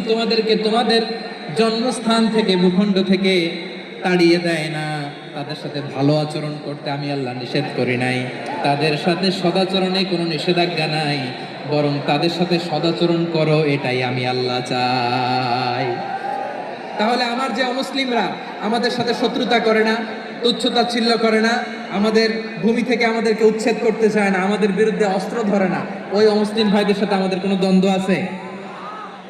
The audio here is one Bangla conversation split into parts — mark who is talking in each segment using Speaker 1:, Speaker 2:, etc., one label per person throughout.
Speaker 1: তোমাদেরকে তোমাদের জন্মস্থান থেকে, ভূখণ্ড থেকে তাড়িয়ে দেয় না। তাদের সাথে ভালো আচরণ করতে আমি আল্লাহ নিষেধ করি নাই। তাদের সাথে সদাচরণে কোনো নিষেধাজ্ঞা নাই। বরং তাদের সাথে সদাচরণ করো, এটাই আমি আল্লাহ চাই। তাহলে আমার যে অমুসলিমরা আমাদের সাথে শত্রুতা করে না তুচ্ছতাচ্ছিল্য করে না, আমাদের ভূমি থেকে আমাদেরকে উচ্ছেদ করতে চায় না, আমাদের বিরুদ্ধে অস্ত্র ধরে না, ওই অমুসলিম ভাইদের সাথে আমাদের কোনো দ্বন্দ্ব আছে?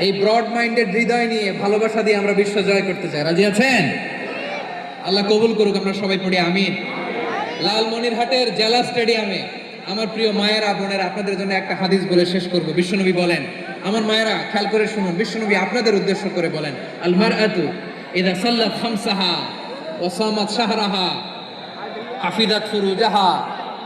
Speaker 1: এই ব্রড মাইন্ডেড হৃদয় নিয়ে ভালোবাসা দিয়ে আমরা বিশ্ব জয় করতে চাই। রাজি আছেন? আল্লাহ কবুল করুক, আমরা সবাই পড়ি, আমিন। লালমনিরহাটের জেলা স্টেডিয়ামে আমার প্রিয় মায়েরা, বোনেরা, আপনাদের জন্য একটা হাদিস বলে শেষ করব। বিশ্বনবী বলেন, আমার মায়েরা, খেয়াল করে শুনুন, বিশ্বনবী আপনাদের উদ্দেশ্য করে বলেন, আল আতু ইদা সাল্লাত খামসাহা ওয়া সামাত শাহরাহা হাফিজাত ফুরুজাহা।